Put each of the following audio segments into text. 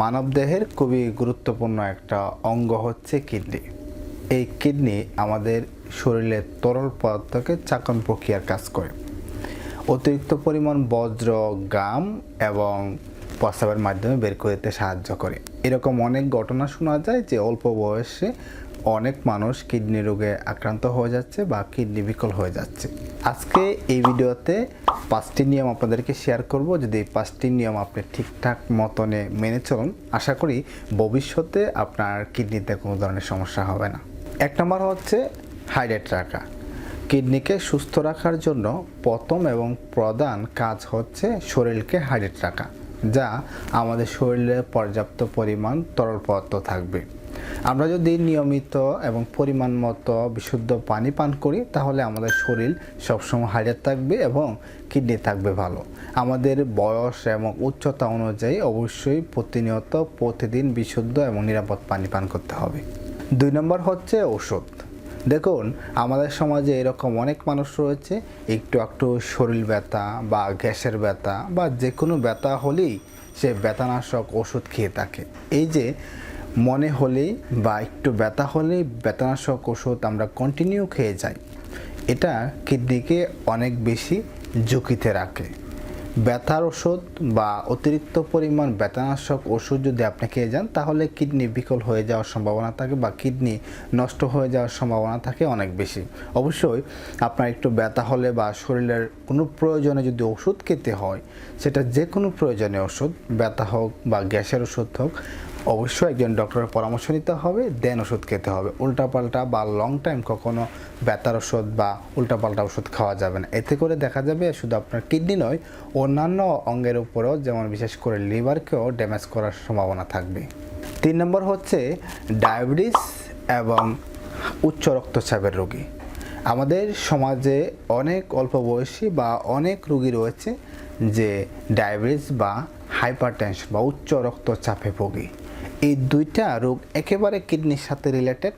মানবদেহের খুবই গুরুত্বপূর্ণ একটা অঙ্গ হচ্ছে কিডনি। এই কিডনি আমাদের শরীরের তরল পদার্থকে চাকন প্রক্রিয়ার কাজ করে। অতিরিক্ত পরিমাণ বজ্র, গাম এবং প্রস্রাবের মাধ্যমে বের করতে সাহায্য করে। এরকম অনেক ঘটনা শোনা যায় যে অল্প বয়সে অনেক মানুষ কিডনি রোগে আক্রান্ত হয়ে যাচ্ছে বা কিডনি বিকল হয়ে যাচ্ছে। আজকে এই ভিডিওতে পাঁচটি নিয়ম আপনাদেরকে শেয়ার করব। যদি এই পাঁচটি নিয়ম আপনি ঠিকঠাক মতনে মেনে চলুন, আশা করি ভবিষ্যতে আপনার কিডনিতে কোনো ধরনের সমস্যা হবে না। এক নম্বর হচ্ছে হাইড্রেট রাখা। কিডনিকে সুস্থ রাখার জন্য প্রথম এবং প্রধান কাজ হচ্ছে শরীরকে হাইড্রেট রাখা, যা আমাদের শরীরে পর্যাপ্ত পরিমাণ তরল পদার্থ থাকবে। আমরা যদি নিয়মিত এবং পরিমাণ মতো বিশুদ্ধ পানি পান করি, তাহলে আমাদের শরীর সবসময় হাইড্রেট থাকবে এবং কিডনি থাকবে ভালো। আমাদের বয়স এবং উচ্চতা অনুযায়ী অবশ্যই প্রতিনিয়ত প্রতিদিন বিশুদ্ধ এবং নিরাপদ পানি পান করতে হবে। দুই নম্বর হচ্ছে ওষুধ। দেখুন, আমাদের সমাজে এরকম অনেক মানুষ রয়েছে, একটু একটু শরীর ব্যথা বা গ্যাসের ব্যথা বা যে কোনো ব্যথা হলেই সে ব্যথানাশক ওষুধ খেয়ে থাকে। এই যে মনে হলেই বা একটু ব্যথা হলেই ব্যথানাশক ওষুধ আমরা কন্টিনিউ খেয়ে যাই। এটা কিডনিকে অনেক বেশি ঝুঁকিতে রাখে। ব্যথার ওষুধ বা অতিরিক্ত পরিমাণ ব্যথানাশক ওষুধ যদি আপনি খেয়ে যান, তাহলে কিডনি বিকল হয়ে যাওয়ার সম্ভাবনা থাকে বা কিডনি নষ্ট হয়ে যাওয়ার সম্ভাবনা থাকে অনেক বেশি। অবশ্যই আপনার একটু ব্যথা হলে বা শরীরের কোনো প্রয়োজনে যদি ওষুধ খেতে হয়, সেটা যে কোনো প্রয়োজনে ওষুধ, ব্যথা হোক বা গ্যাসের ওষুধ হোক অবশ্যই একজন ডক্টরের পরামর্শ নিতে হবে, দেন ওষুধ খেতে হবে। উল্টাপাল্টা বা লং টাইম কখনো ব্যথার ওষুধ বা উল্টাপাল্টা ওষুধ খাওয়া যাবে না। এতে করে দেখা যাবে শুধু আপনার কিডনি নয়, অন্যান্য অঙ্গের উপরেও, যেমন বিশেষ করে লিভারকেও ড্যামেজ করার সম্ভাবনা থাকবে। তিন নম্বর হচ্ছে ডায়াবেটিস এবং উচ্চ রক্তচাপের রোগী। আমাদের সমাজে অনেক অল্প বয়সী বা অনেক রোগী রয়েছে যে ডায়াবেটিস বা হাইপার টেনশন বা উচ্চ রক্তচাপে ভোগে। এই দুইটা রোগ একেবারে কিডনির সাথে রিলেটেড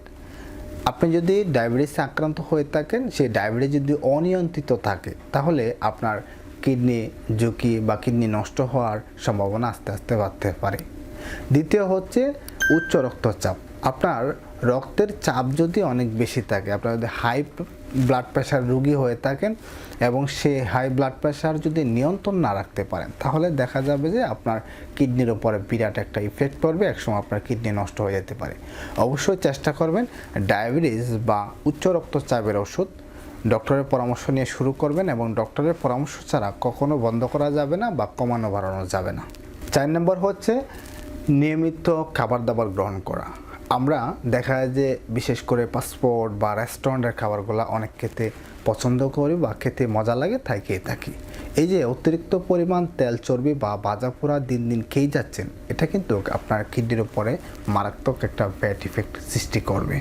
আপনি যদি ডায়াবেটিসে আক্রান্ত হয়ে থাকেন, সেই ডায়াবেটিস যদি অনিয়ন্ত্রিত থাকে, তাহলে আপনার কিডনি ঝুঁকি বা কিডনি নষ্ট হওয়ার সম্ভাবনা আস্তে আস্তে বাড়তে পারে। দ্বিতীয় হচ্ছে উচ্চ রক্তচাপ। আপনার রক্তের চাপ যদি অনেক বেশি থাকে, আপনার যদি হাই ব্লাড প্রেশার রুগী হয়ে থাকেন এবং সে হাই ব্লাড প্রেশার যদি নিয়ন্ত্রণ না রাখতে পারেন, তাহলে দেখা যাবে যে আপনার কিডনির ওপরে বিরাট একটা ইফেক্ট পড়বে, একসময় আপনার কিডনি নষ্ট হয়ে যেতে পারে। অবশ্যই চেষ্টা করবেন ডায়াবেটিস বা উচ্চ রক্তচাপের ওষুধ ডক্টরের পরামর্শ নিয়ে শুরু করবেন এবং ডক্টরের পরামর্শ ছাড়া কখনো বন্ধ করা যাবে না বা কমানো বাড়ানো যাবে না। চার নম্বর হচ্ছে নিয়মিত খাবার দাবার গ্রহণ করা। আমরা দেখা যায় যে বিশেষ করে পাসপোর্ট বা রেস্টুরেন্টের খাবারগুলো অনেক খেতে পছন্দ করি বা খেতে মজা লাগে, তাই খেয়ে থাকি। এই যে অতিরিক্ত পরিমাণ তেল চর্বি বা ভাজা পোড়া দিন দিন খেয়ে যাচ্ছেন, এটা কিন্তু আপনার কিডনির উপরে মারাত্মক একটা ব্যাড ইফেক্ট সৃষ্টি করবে।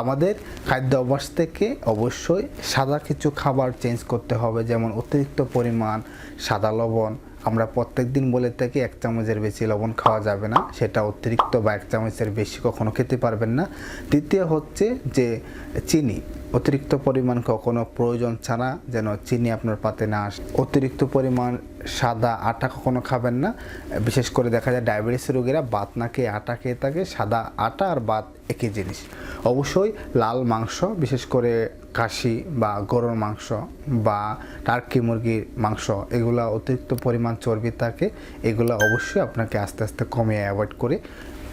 আমাদের খাদ্য অভ্যাস থেকে অবশ্যই সাদা কিছু খাবার চেঞ্জ করতে হবে, যেমন অতিরিক্ত পরিমাণ সাদা লবণ আমরা প্রত্যেক দিন বলে থাকি এক চামচের বেশি লবণ খাওয়া যাবে না। সেটা অতিরিক্ত বা এক চামচের বেশি কখনো খেতে পারবেন না। দ্বিতীয় হচ্ছে যে, চিনি। অতিরিক্ত পরিমাণ কখনো প্রয়োজন ছাড়া যেন চিনি আপনার পাতে না আসে। অতিরিক্ত পরিমাণ সাদা আটা কখনো খাবেন না। বিশেষ করে দেখা যায় ডায়াবেটিস রোগীরা ভাত না খেয়ে আটা খেয়ে থাকে, সাদা আটা আর ভাত একই জিনিস। অবশ্যই লাল মাংস, বিশেষ করে কাশি বা গরুর মাংস বা টার্কি মুরগির মাংস, এগুলো অতিরিক্ত পরিমাণ চর্বি থাকে, এগুলো অবশ্যই আপনাকে আস্তে আস্তে কমিয়ে অ্যাভয়েড করে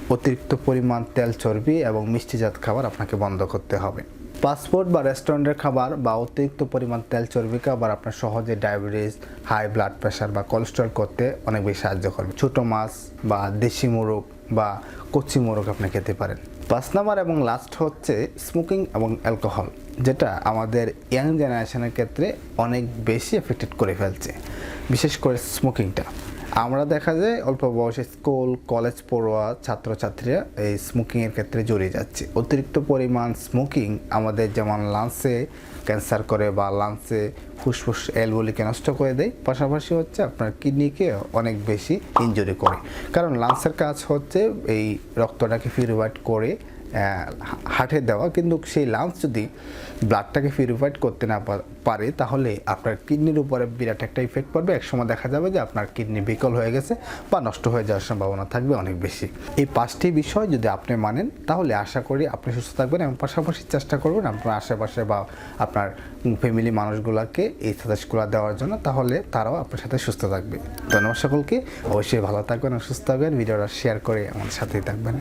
অতিরিক্ত পরিমাণ তেল চর্বি এবং মিষ্টিজাত খাবার আপনাকে বন্ধ করতে হবে। পাসপোর্ট বা রেস্টুরেন্টের খাবার বা অতিরিক্ত পরিমাণ তেল চর্বি খাবার আপনার সহজে ডায়াবেটিস, হাই ব্লাড প্রেশার বা কোলেস্ট্রল করতে অনেক বেশি সাহায্য করবে। ছোটো মাছ বা দেশি মোরগ বা কচি মোরগ আপনি খেতে পারেন। পাঁচ নাম্বার এবং লাস্ট হচ্ছে স্মোকিং এবং অ্যালকোহল যেটা আমাদের ইয়াং জেনারেশনের ক্ষেত্রে অনেক বেশি এফেক্টেড করে ফেলছে, বিশেষ করে স্মোকিংটা আমরা দেখা যায় অল্প বয়সে স্কুল, কলেজ পড়ুয়া, ছাত্রছাত্রীরা এই স্মোকিংয়ের ক্ষেত্রে জড়িয়ে যাচ্ছে। অতিরিক্ত পরিমাণ স্মোকিং আমাদের যেমন লাংসে ক্যান্সার করে বা লাংসে ফুসফুস, এলবলিকে নষ্ট করে দেয়, পাশাপাশি হচ্ছে আপনার কিডনিকে অনেক বেশি ইনজুরি করে। কারণ লাংসের কাজ হচ্ছে এই রক্তটাকে পিউরিফাইড করে হার্টে দেওয়া, কিন্তু সেই লাংস যদি ব্লাডটাকে পিউরিফাইড করতে না পারে, তাহলে আপনার কিডনির উপরে বিরাট একটা ইফেক্ট পড়বে। একসময় দেখা যাবে যে আপনার কিডনি বিকল হয়ে গেছে বা নষ্ট হয়ে যাওয়ার সম্ভাবনা থাকবে অনেক বেশি। এই পাঁচটি বিষয় যদি আপনি মানেন, তাহলে আশা করি আপনি সুস্থ থাকবেন এবং পাশাপাশি চেষ্টা করবেন আপনার আশেপাশে বা আপনার ফ্যামিলি মানুষগুলোকে এই সাজেস্টগুলো দেওয়ার জন্য, তাহলে তারাও আপনার সাথে সুস্থ থাকবে। ধন্যবাদ সকলকে। অবশ্যই ভালো থাকবেন সুস্থ থাকবেন। ভিডিওটা শেয়ার করে আমার সাথেই থাকবেন।